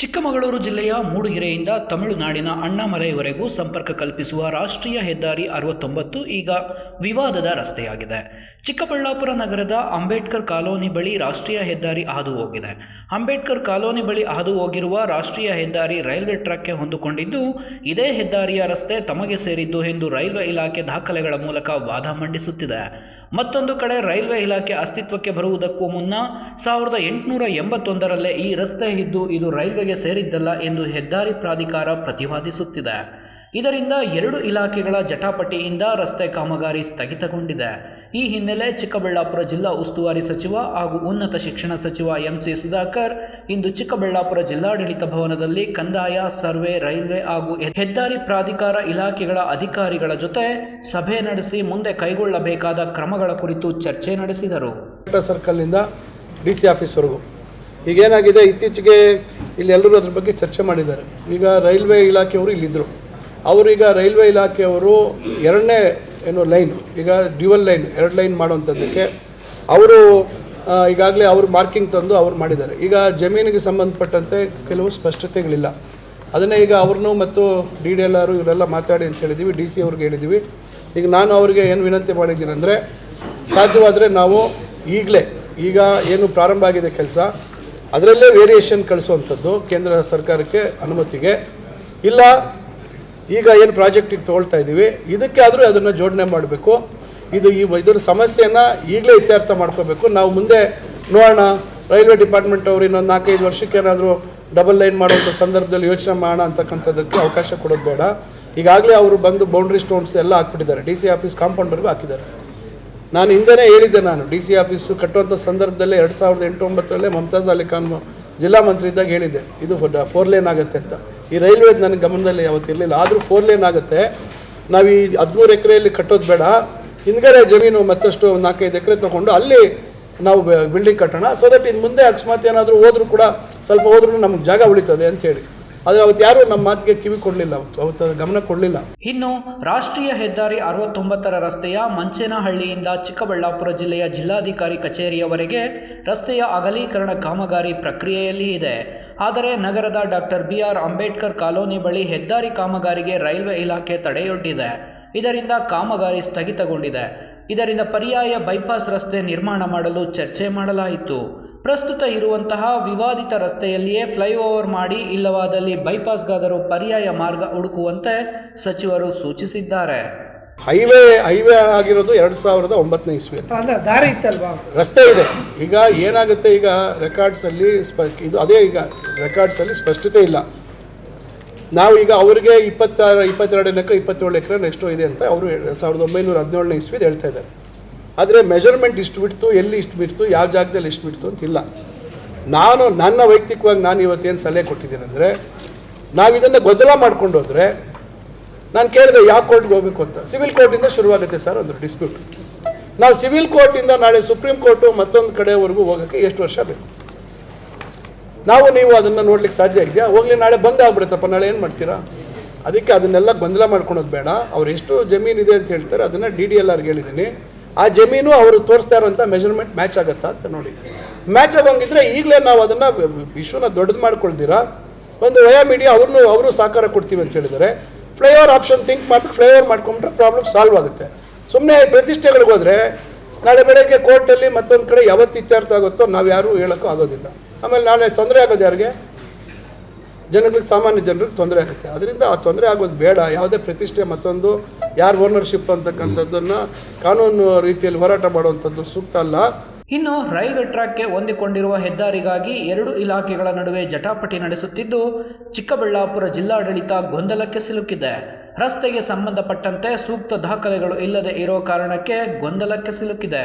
ಚಿಕ್ಕಮಗಳೂರು ಜಿಲ್ಲೆಯ ಮೂಡುಗೆರೆಯಿಂದ ತಮಿಳುನಾಡಿನ ಅಣ್ಣಾಮಲೈವರೆಗೂ ಸಂಪರ್ಕ ಕಲ್ಪಿಸುವ ರಾಷ್ಟ್ರೀಯ ಹೆದ್ದಾರಿ ಅರವತ್ತೊಂಬತ್ತು ಈಗ ವಿವಾದದ ರಸ್ತೆಯಾಗಿದೆ. ಚಿಕ್ಕಬಳ್ಳಾಪುರ ನಗರದ ಅಂಬೇಡ್ಕರ್ ಕಾಲೋನಿ ಬಳಿ ರಾಷ್ಟ್ರೀಯ ಹೆದ್ದಾರಿ ಹಾದು ಹೋಗಿದೆ ಅಂಬೇಡ್ಕರ್ ಕಾಲೋನಿ ಬಳಿ ಹಾದು ಹೋಗಿರುವ ರಾಷ್ಟ್ರೀಯ ಹೆದ್ದಾರಿ ರೈಲ್ವೆ ಟ್ರ್ಯಾಕ್ಗೆ ಹೊಂದಿಕೊಂಡಿದ್ದು, ಇದೇ ಹೆದ್ದಾರಿಯ ರಸ್ತೆ ತಮಗೆ ಸೇರಿದ್ದು ಎಂದು ರೈಲ್ವೆ ಇಲಾಖೆ ದಾಖಲೆಗಳ ಮೂಲಕ ವಾದ ಮಂಡಿಸುತ್ತಿದೆ. ಮತ್ತೊಂದು ಕಡೆ ರೈಲ್ವೆ ಇಲಾಖೆ ಅಸ್ತಿತ್ವಕ್ಕೆ ಬರುವುದಕ್ಕೂ ಮುನ್ನ ಸಾವಿರದ ಎಂಟುನೂರ ಎಂಬತ್ತೊಂದರಲ್ಲೇ ಈ ರಸ್ತೆ ಇದ್ದು ಇದು ರೈಲ್ವೆಗೆ ಸೇರಿದ್ದಲ್ಲ ಎಂದು ಹೆದ್ದಾರಿ ಪ್ರಾಧಿಕಾರ ಪ್ರತಿವಾದಿಸುತ್ತಿದೆ. ಇದರಿಂದ ಎರಡು ಇಲಾಖೆಗಳ ಜಟಾಪಟಿಯಿಂದ ರಸ್ತೆ ಕಾಮಗಾರಿ ಸ್ಥಗಿತಗೊಂಡಿದೆ. ಈ ಹಿನ್ನೆಲೆ ಚಿಕ್ಕಬಳ್ಳಾಪುರ ಜಿಲ್ಲಾ ಉಸ್ತುವಾರಿ ಸಚಿವ ಹಾಗೂ ಉನ್ನತ ಶಿಕ್ಷಣ ಸಚಿವ ಎಂಸಿ ಸುಧಾಕರ್ ಇಂದು ಚಿಕ್ಕಬಳ್ಳಾಪುರ ಜಿಲ್ಲಾಡಳಿತ ಭವನದಲ್ಲಿ ಕಂದಾಯ, ಸರ್ವೆ, ರೈಲ್ವೆ ಹಾಗೂ ಹೆದ್ದಾರಿ ಪ್ರಾಧಿಕಾರ ಇಲಾಖೆಗಳ ಅಧಿಕಾರಿಗಳ ಜೊತೆ ಸಭೆ ನಡೆಸಿ ಮುಂದೆ ಕೈಗೊಳ್ಳಬೇಕಾದ ಕ್ರಮಗಳ ಕುರಿತು ಚರ್ಚೆ ನಡೆಸಿದರು. ಸರ್ಕಲ್ನಿಂದ ಡಿ ಸಿ ಆಫೀಸ್ವರೆಗೂ. ಈಗೇನಾಗಿದೆ, ಇತ್ತೀಚೆಗೆ ಇಲ್ಲಿ ಎಲ್ಲರೂ ಅದ್ರ ಬಗ್ಗೆ ಚರ್ಚೆ ಮಾಡಿದ್ದಾರೆ. ಈಗ ರೈಲ್ವೆ ಇಲಾಖೆಯವರು ಇಲ್ಲಿದ್ದರು. ಅವರೀಗ ರೈಲ್ವೆ ಇಲಾಖೆಯವರು ಎರಡನೇ ಏನು ಲೈನ್, ಈಗ ಡ್ಯುವಲ್ ಲೈನ್, ಎರಡು ಲೈನ್ ಮಾಡುವಂಥದ್ದಕ್ಕೆ ಅವರು ಈಗಾಗಲೇ ಅವರು ಮಾರ್ಕಿಂಗ್ ತಂದು ಅವ್ರು ಮಾಡಿದ್ದಾರೆ. ಈಗ ಜಮೀನಿಗೆ ಸಂಬಂಧಪಟ್ಟಂತೆ ಕೆಲವು ಸ್ಪಷ್ಟತೆಗಳಿಲ್ಲ. ಅದನ್ನೇ ಈಗ ಅವ್ರನ್ನೂ ಮತ್ತು ಡಿ ಡಿ ಎಲ್ ಆರು ಇವರೆಲ್ಲ ಮಾತಾಡಿ ಅಂತ ಹೇಳಿದ್ದೀವಿ, ಡಿ ಸಿ ಅವ್ರಿಗೆ ಹೇಳಿದ್ದೀವಿ. ಈಗ ನಾನು ಅವರಿಗೆ ಏನು ವಿನಂತಿ ಮಾಡಿದ್ದೀನಿ ಅಂದರೆ, ಸಾಧ್ಯವಾದರೆ ನಾವು ಈಗಲೇ, ಈಗ ಏನು ಪ್ರಾರಂಭ ಆಗಿದೆ ಕೆಲಸ, ಅದರಲ್ಲೇ ವೇರಿಯೇಷನ್ ಕಳಿಸುವಂಥದ್ದು ಕೇಂದ್ರ ಸರ್ಕಾರಕ್ಕೆ ಅನುಮತಿಗೆ. ಇಲ್ಲ, ಈಗ ಏನು ಪ್ರಾಜೆಕ್ಟಿಗೆ ತೊಗೊಳ್ತಾ ಇದ್ದೀವಿ ಇದಕ್ಕೆ ಆದರೂ ಅದನ್ನು ಜೋಡಣೆ ಮಾಡಬೇಕು. ಇದು ಈ ಇದರ ಸಮಸ್ಯೆಯನ್ನು ಈಗಲೇ ಇತ್ಯರ್ಥ ಮಾಡ್ಕೋಬೇಕು. ನಾವು ಮುಂದೆ ನೋಡೋಣ. ರೈಲ್ವೆ ಡಿಪಾರ್ಟ್ಮೆಂಟ್ ಅವರು ಇನ್ನೊಂದು ನಾಲ್ಕೈದು ವರ್ಷಕ್ಕೆ ಏನಾದರೂ ಡಬಲ್ ಲೈನ್ ಮಾಡುವಂಥ ಸಂದರ್ಭದಲ್ಲಿ ಯೋಚನೆ ಮಾಡೋಣ ಅಂತಕ್ಕಂಥದ್ದಕ್ಕೆ ಅವಕಾಶ ಕೊಡೋದು ಬೇಡ. ಈಗಾಗಲೇ ಅವರು ಬಂದು ಬೌಂಡ್ರಿ ಸ್ಟೋನ್ಸ್ ಎಲ್ಲ ಹಾಕ್ಬಿಟ್ಟಿದ್ದಾರೆ. ಡಿ ಸಿ ಆಫೀಸ್ ಕಾಂಪೌಂಡರ್ಗೂ ಹಾಕಿದ್ದಾರೆ. ನಾನು ಹಿಂದೆನೇ ಹೇಳಿದ್ದೆ ನಾನು, ಡಿ ಸಿ ಆಫೀಸು ಕಟ್ಟುವಂಥ ಸಂದರ್ಭದಲ್ಲೇ ಎರಡು ಸಾವಿರದ ಎಂಟು ಒಂಬತ್ತರಲ್ಲೇ ಮಮತಾಜ್ ಅಲಿ ಖಾನ್ ಜಿಲ್ಲಾ ಮಂತ್ರಿ ಇದ್ದಾಗ ಹೇಳಿದ್ದೆ, ಇದು ಫೋರ್ ಲೇನ್ ಆಗುತ್ತೆ ಅಂತ. ಈ ರೈಲ್ವೆ ನನ್ನ ಗಮನದಲ್ಲಿ ಯಾವತ್ತಿರಲಿಲ್ಲ, ಆದರೂ ಫೋರ್ ಲೇನ್ ಆಗುತ್ತೆ. ನಾವು ಈ ಹದಿಮೂರು ಎಕರೆಯಲ್ಲಿ ಕಟ್ಟೋದು ಬೇಡ. ಹಿಂದ್ಗಡೆ ಜಮೀನು ಮತ್ತಷ್ಟು ನಾಲ್ಕೈದು ಎಕರೆ ತೊಗೊಂಡು ಅಲ್ಲಿ ನಾವು ಬಿಲ್ಡಿಂಗ್ ಕಟ್ಟೋಣ. ಸೊ ದಟ್ ಇದು ಮುಂದೆ ಅಕಸ್ಮಾತ್ ಏನಾದರೂ ಹೋದ್ರೂ ಕೂಡ ಸ್ವಲ್ಪ ಹೋದ್ರೂ ನಮ್ಗೆ ಜಾಗ ಉಳಿತದೆ ಅಂತೇಳಿ ಆದರೆ ಅವತ್ತು ಯಾರೂ ನಮ್ಮ ಮಾತಿಗೆ ಕಿವಿ ಕೊಡಲಿಲ್ಲ. ಅವತ್ತು ಅವತ್ತು ಗಮನ ಕೊಡಲಿಲ್ಲ. ಇನ್ನು ರಾಷ್ಟ್ರೀಯ ಹೆದ್ದಾರಿ ಅರವತ್ತೊಂಬತ್ತರ ರಸ್ತೆಯ ಮಂಚೇನಹಳ್ಳಿಯಿಂದ ಚಿಕ್ಕಬಳ್ಳಾಪುರ ಜಿಲ್ಲೆಯ ಜಿಲ್ಲಾಧಿಕಾರಿ ಕಚೇರಿಯವರೆಗೆ ರಸ್ತೆಯ ಅಗಲೀಕರಣ ಕಾಮಗಾರಿ ಪ್ರಕ್ರಿಯೆಯಲ್ಲಿ ಇದೆ. ಆದರೆ ನಗರದ doctor B R Ambedkar colony ಬಳಿ ಹೆದ್ದಾರಿ ಕಾಮಗಾರಿಗೆ ರೈಲ್ವೆ ಇಲಾಖೆ ತಡೆಯೊಡ್ಡಿದೆ. ಇದರಿಂದ ಕಾಮಗಾರಿ ಸ್ಥಗಿತಗೊಂಡಿದೆ. ಇದರಿಂದ ಪರ್ಯಾಯ ಬೈಪಾಸ್ ರಸ್ತೆ ನಿರ್ಮಾಣ ಮಾಡಲು ಚರ್ಚೆ ಮಾಡಲಾಯಿತು. ಪ್ರಸ್ತುತ ಇರುವಂತಹ ವಿವಾದಿತ ರಸ್ತೆಯಲ್ಲಿಯೇ ಫ್ಲೈಓವರ್ ಮಾಡಿ ಇಲ್ಲವಾದಲ್ಲಿ ಬೈಪಾಸ್ಗಾದರೂ ಪರ್ಯಾಯ ಮಾರ್ಗ ಹುಡುಕುವಂತೆ ಸಚಿವರು ಸೂಚಿಸಿದ್ದಾರೆ. ಹೈವೇ ಹೈವೇ ಆಗಿರೋದು ಎರಡು ಸಾವಿರದ ಒಂಬತ್ತನೇ ಇಸ್ವಿ ದಾರಿ ಇತ್ತಲ್ವಾ? ರಸ್ತೆ ಇದೆ. ಈಗ ಏನಾಗುತ್ತೆ ಈಗ ರೆಕಾರ್ಡ್ಸಲ್ಲಿ ಸ್ಪ ಇದು ಅದೇ ಈಗ ರೆಕಾರ್ಡ್ಸಲ್ಲಿ ಸ್ಪಷ್ಟತೆ ಇಲ್ಲ. ನಾವು ಈಗ ಅವರಿಗೆ ಇಪ್ಪತ್ತಾರು, ಇಪ್ಪತ್ತೆರಡು ಎಕರೆ, ಇಪ್ಪತ್ತೇಳು ಎಕರೆ ನೆಕ್ಸ್ಟು ಇದೆ ಅಂತ ಅವರು ಸಾವಿರದ ಒಂಬೈನೂರ ಹದಿನೇಳನೇ ಇಸ್ವಿದು ಹೇಳ್ತಾ ಇದ್ದಾರೆ. ಆದರೆ ಮೆಜರ್ಮೆಂಟ್ ಇಷ್ಟು ಬಿಡ್ತು, ಎಲ್ಲಿ ಇಷ್ಟು ಬಿಡ್ತು, ಯಾವ ಜಾಗದಲ್ಲಿ ಇಷ್ಟು ಬಿಡ್ತು ಅಂತಿಲ್ಲ ನಾನು, ನನ್ನ ವೈಯಕ್ತಿಕವಾಗಿ ನಾನು ಇವತ್ತೇನು ಸಲಹೆ ಕೊಟ್ಟಿದ್ದೀನಿ ಅಂದರೆ, ನಾವು ಇದನ್ನು ಗೊಂದಲ ಮಾಡ್ಕೊಂಡು ಹೋದರೆ, ನಾನು ಕೇಳಿದೆ ಯಾವ ಕೋರ್ಟ್ಗೆ ಹೋಗಬೇಕು ಅಂತ. ಸಿವಿಲ್ ಕೋರ್ಟಿಂದ ಶುರುವಾಗುತ್ತೆ ಸರ್ ಒಂದು ಡಿಸ್ಪ್ಯೂಟ್ ನಾವು ಸಿವಿಲ್ ಕೋರ್ಟಿಂದ ನಾಳೆ ಸುಪ್ರೀಂ ಕೋರ್ಟು ಮತ್ತೊಂದು ಕಡೆವರೆಗೂ ಹೋಗೋಕ್ಕೆ ಎಷ್ಟು ವರ್ಷ ಬೇಕು? ನಾವು ನೀವು ಅದನ್ನು ನೋಡ್ಲಿಕ್ಕೆ ಸಾಧ್ಯ ಇದೆಯಾ? ಹೋಗ್ಲಿ, ನಾಳೆ ಬಂದೇ ಆಗ್ಬಿಡುತ್ತಪ್ಪ. ನಾಳೆ ಏನು ಮಾಡ್ತೀರಾ? ಅದಕ್ಕೆ ಅದನ್ನೆಲ್ಲ ಗೊಂದಲ ಮಾಡ್ಕೊಳೋದು ಬೇಡ. ಅವ್ರು ಎಷ್ಟು ಜಮೀನು ಇದೆ ಅಂತ ಹೇಳ್ತಾರೆ. ಅದನ್ನು ಡಿ ಡಿ ಎಲ್ ಆರ್ಗೆ ಹೇಳಿದ್ದೀನಿ. ಆ ಜಮೀನು ಅವರು ತೋರಿಸ್ತಾ ಇರೋಂಥ ಮೆಜರ್ಮೆಂಟ್ ಮ್ಯಾಚ್ ಆಗುತ್ತಾ ಅಂತ ನೋಡಿ. ಮ್ಯಾಚ್ ಆಗೋಂಗಿದ್ರೆ ಈಗಲೇ ನಾವು ಅದನ್ನು ವಿಶ್ವನ ದೊಡ್ಡದು ಮಾಡ್ಕೊಳ್ತೀರಾ ಒಂದು ವಯಾ ಮೀಡಿಯಾ ಅವ್ರನ್ನೂ ಅವರು ಸಹಕಾರ ಕೊಡ್ತೀವಿ ಅಂತ ಹೇಳಿದರೆ ಫ್ಲೈಓವರ್ ಆಪ್ಷನ್ ಥಿಂಕ್ ಮಾಡಿಬಿಟ್ಟು ಫ್ಲೈಓವರ್ ಮಾಡ್ಕೊಂಡ್ರೆ ಪ್ರಾಬ್ಲಮ್ ಸಾಲ್ವ್ ಆಗುತ್ತೆ. ಸುಮ್ಮನೆ ಪ್ರತಿಷ್ಠೆಗಳಿಗೆ ಹೋದರೆ ನಾಳೆ ಬೆಳಗ್ಗೆ ಕೋರ್ಟಲ್ಲಿ ಮತ್ತೊಂದು ಕಡೆ ಯಾವತ್ತು ಇತ್ಯರ್ಥ ಆಗುತ್ತೋ ನಾವು ಯಾರೂ ಹೇಳೋಕ್ಕೂ ಆಗೋದಿಲ್ಲ. ಆಮೇಲೆ ನಾಳೆ ತೊಂದರೆ ಆಗೋದು ಯಾರಿಗೆ? ಜನಗಳಿಗೆ ಸಾಮಾನ್ಯ ಜನರಿಗೆ ತೊಂದರೆ ಆಗುತ್ತೆ. ಅದರಿಂದ ಆ ತೊಂದರೆ ಆಗೋದು ಬೇಡ. ಯಾವುದೇ ಪ್ರತಿಷ್ಠೆ ಮತ್ತೊಂದು, ಯಾರು ಓನರ್ಶಿಪ್ ಅಂತಕ್ಕಂಥದ್ದನ್ನು ಕಾನೂನು ರೀತಿಯಲ್ಲಿ ಹೋರಾಟ ಮಾಡುವಂಥದ್ದು ಸೂಕ್ತ ಅಲ್ಲ. ಇನ್ನು ರೈಲ್ವೆ ಟ್ರ್ಯಾಕ್ಗೆ ಹೊಂದಿಕೊಂಡಿರುವ ಹೆದ್ದಾರಿಗಾಗಿ ಎರಡು ಇಲಾಖೆಗಳ ನಡುವೆ ಜಟಾಪಟಿ ನಡೆಸುತ್ತಿದ್ದು, ಚಿಕ್ಕಬಳ್ಳಾಪುರ ಜಿಲ್ಲಾಡಳಿತ ಗೊಂದಲಕ್ಕೆ ಸಿಲುಕಿದೆ. ರಸ್ತೆಗೆ ಸಂಬಂಧಪಟ್ಟಂತೆ ಸೂಕ್ತ ದಾಖಲೆಗಳು ಇಲ್ಲದೆ ಇರೋ ಕಾರಣಕ್ಕೆ ಗೊಂದಲಕ್ಕೆ ಸಿಲುಕಿದೆ.